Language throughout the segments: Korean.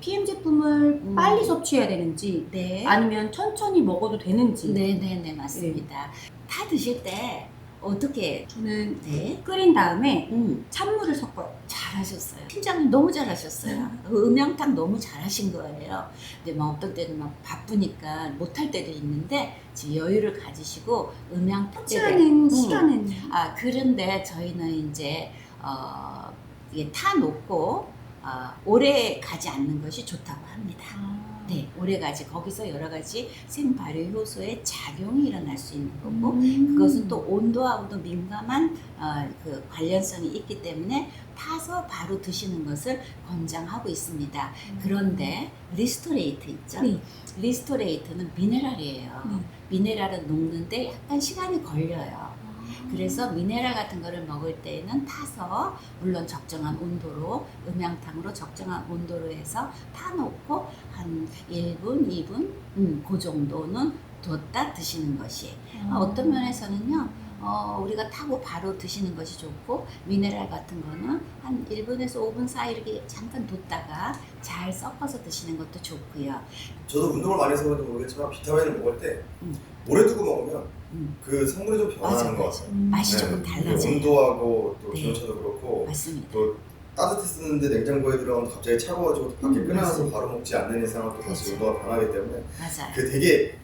PM 제품을 음. 빨리 섭취해야 되는지 네. 아니면 천천히 먹어도 되는지 네네네 맞습니다. 다 드실 때 어떻게 저는 네? 끓인 다음에 음 찬물을 섞어요. 잘하셨어요. 팀장님 너무 잘하셨어요. 그 음양탕 너무 잘하신 거예요. 근데 막 어떤 때는 막 바쁘니까 못할 때도 있는데 지금 여유를 가지시고 음양탕 섭취하는 음. 시간은 아 그런데 저희는 이제 어 이게 타 놓고 어, 오래 가지 않는 것이 좋다고 합니다. 아. 네, 오래 가지 거기서 여러 가지 생발효 효소의 작용이 일어날 수 있는 거고 음. 그것은 또 온도하고도 민감한 어, 그 관련성이 있기 때문에 타서 바로 드시는 것을 권장하고 있습니다. 그런데 리스토레이트 있죠? 네. 리스토레이트는 미네랄이에요. 네. 미네랄은 녹는데 약간 시간이 걸려요. 아. 그래서 미네랄 같은 거를 먹을 때에는 타서 물론 적정한 온도로 음양탕으로 적정한 온도로 해서 타놓고 한 1분, 2분 음, 그 정도는 뒀다 드시는 것이 아. 어떤 면에서는요 어, 우리가 타고 바로 드시는 것이 좋고 미네랄 같은 거는 한 1분에서 5분 사이 이렇게 잠깐 뒀다가 잘 섞어서 드시는 것도 좋고요 저도 운동을 많이 해서 그런지 모르겠지만 비타민을 먹을 때 음. 오래 두고 먹으면 음, 그 성분이 좀 변하는 맞아, 것. 같아요. 음. 맛이 네, 조금 달라져요 온도하고 또 네. 기온차도 그렇고 맞습니다 또 따뜻했었는데 냉장고에 들어가면 갑자기 차가워지고 밖에 음, 끊어서. 바로 먹지 않는 이상은 또 다시 그렇죠. 온도가 변하기 때문에 맞아요 그 되게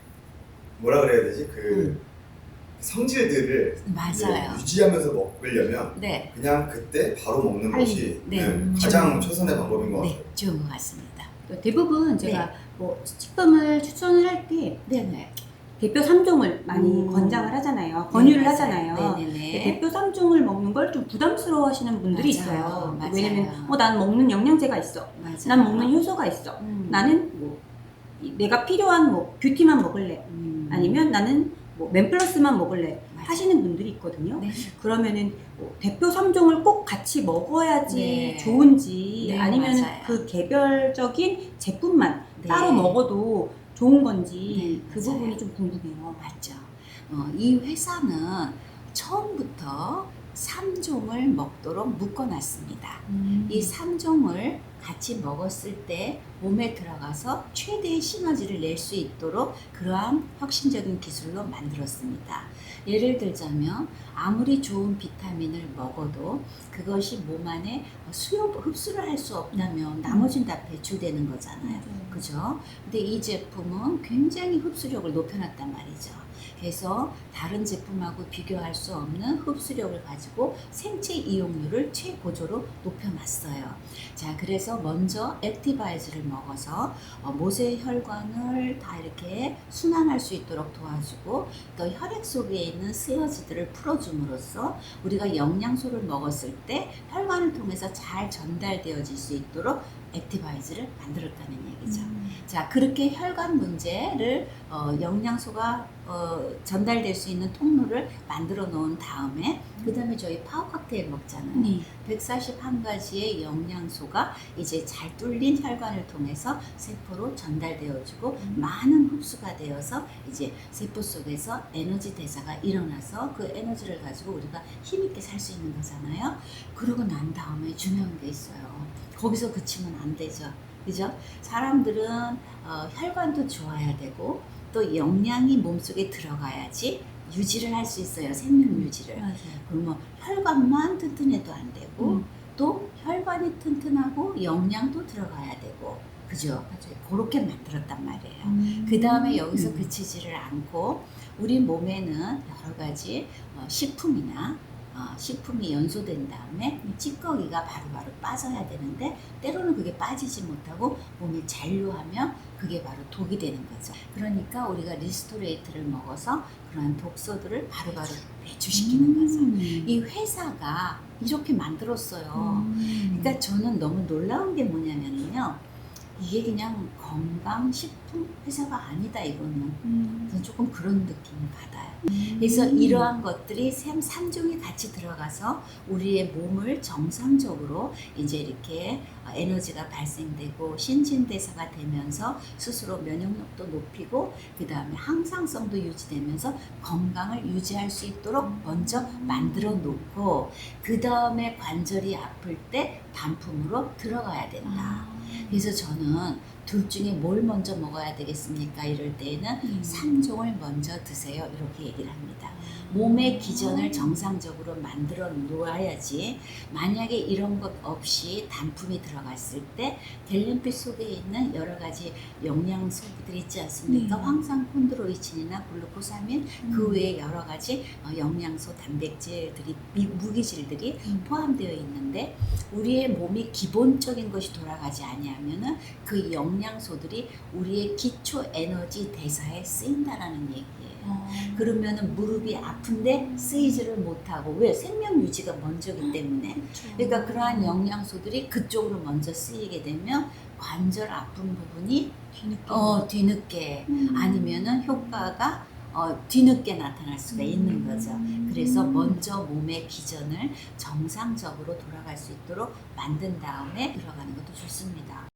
뭐라 그래야 되지? 그 음, 성질들을 맞아요 유지하면서 먹으려면 네 그냥 그때 바로 먹는 빨리. 것이 네. 네, 가장 음. 최선의 방법인 것 같아요. 네, 좋은 것 같습니다. 대부분 제가 뭐 식품을 추천을 할 때 네 네. 대표 3종을 많이 음. 권장을 하잖아요. 권유를 네, 맞아요. 하잖아요. 네 네네. 근데 대표 3종을 먹는 걸 좀 부담스러워 하시는 분들이 맞아요. 있어요. 맞아요. 왜냐면, 어, 난 먹는 영양제가 있어. 맞아요. 난 먹는 효소가 있어. 음. 나는 뭐, 이- 내가 필요한 뭐, 뷰티만 먹을래. 음. 아니면 나는 뭐, 맨플러스만 먹을래. 하시는 분들이 있거든요. 네. 그러면은 뭐 대표 3종을 꼭 같이 먹어야지 네. 좋은지 네, 아니면 맞아요. 그 개별적인 제품만 네. 따로 먹어도 좋은 건지 네, 그 맞아요. 부분이 좀 궁금해요. 맞죠. 어, 이 회사는 처음부터 3종을 먹도록 묶어놨습니다. 음. 이 3종을 같이 먹었을 때 몸에 들어가서 최대의 시너지를 낼 수 있도록 그러한 혁신적인 기술로 만들었습니다. 예를 들자면 아무리 좋은 비타민을 먹어도 그것이 몸 안에 수요 흡수를 할 수 없다면 나머지는 다 배출되는 거잖아요. 그죠? 근데 이 제품은 굉장히 흡수력을 높여놨단 말이죠. 그래서 다른 제품하고 비교할 수 없는 흡수력을 가지고 생체 이용률을 최고조로 높여놨어요. 자, 그래서 먼저 액티바이즈를 먹어서 어, 모세 혈관을 다 이렇게 순환할 수 있도록 도와주고 또 혈액 속에 있는 슬러지들을 풀어줌으로써 우리가 영양소를 먹었을 때 혈관을 통해서 잘 전달되어질 수 있도록 액티바이즈를 만들었다는 얘기죠. 음. 자, 그렇게 혈관 문제를 어, 영양소가 어, 전달될 수 있는 통로를 만들어 놓은 다음에 그 다음에 저희 파워 칵테일 먹잖아요. 네. 141가지의 영양소가 이제 잘 뚫린 혈관을 통해서 세포로 전달되어지고 음. 많은 흡수가 되어서 이제 세포 속에서 에너지 대사가 일어나서 그 에너지를 가지고 우리가 힘있게 살 수 있는 거잖아요. 그러고 난 다음에 중요한 게 있어요. 거기서 그치면 안 되죠. 그죠? 사람들은 어, 혈관도 좋아야 되고 또 영양이 몸속에 들어가야지 유지를 할 수 있어요. 생명 유지를. 맞아요. 그러면 혈관만 튼튼해도 안 되고 음. 또 혈관이 튼튼하고 영양도 들어가야 되고 그죠? 맞아요. 그렇게 만들었단 말이에요. 음. 그 다음에 여기서 음. 그치지를 않고 우리 몸에는 여러 가지 어, 식품이나 어, 식품이 연소된 다음에 이 찌꺼기가 바로바로 빠져야 되는데 때로는 그게 빠지지 못하고 몸에 잔류하면 그게 바로 독이 되는 거죠. 그러니까 우리가 리스토레이트를 먹어서 그러한 독소들을 바로바로 배출시키는 거죠. 음. 이 회사가 이렇게 만들었어요. 음. 그러니까 저는 너무 놀라운 게 뭐냐면요. 이게 그냥 건강식품 회사가 아니다 이거는 음. 조금 그런 느낌을 받아요. 그래서 이러한 것들이 샘 3종이 같이 들어가서 우리의 몸을 정상적으로 이제 이렇게 어, 에너지가 발생되고 신진대사가 되면서 스스로 면역력도 높이고 그 다음에 항상성도 유지되면서 건강을 유지할 수 있도록 먼저 만들어 놓고 그 다음에 관절이 아플 때 단품으로 들어가야 된다. 아. 그래서 저는 둘 중에 뭘 먼저 먹어야 되겠습니까? 이럴 때에는 음. 3종을 먼저 드세요. 이렇게 얘기를 합니다. 몸의 기전을 정상적으로 만들어 놓아야지 만약에 이런 것 없이 단품이 들어갔을 때 델린피 속에 있는 여러 가지 영양소들이 있지 않습니까? 네. 황산 콘드로이친이나 글루코사민 음. 그 외에 여러 가지 어, 영양소 단백질들이 미- 무기질들이 음. 포함되어 있는데 우리의 몸이 기본적인 것이 돌아가지 아니하면은 그 영양소들이 우리의 기초 에너지 대사에 쓰인다라는 얘기예요. 어. 그러면은 무릎이 아픈데 쓰이지를 못하고 왜 생명 유지가 먼저기 때문에 그렇죠. 그러니까 그러한 영양소들이 그쪽으로 먼저 쓰이게 되면 관절 아픈 부분이 뒤늦게. 어 뒤늦게 음. 아니면은 효과가 어 뒤늦게 나타날 수가 있는 거죠. 그래서 음. 먼저 몸의 기전을 정상적으로 돌아갈 수 있도록 만든 다음에 들어가는 것도 좋습니다.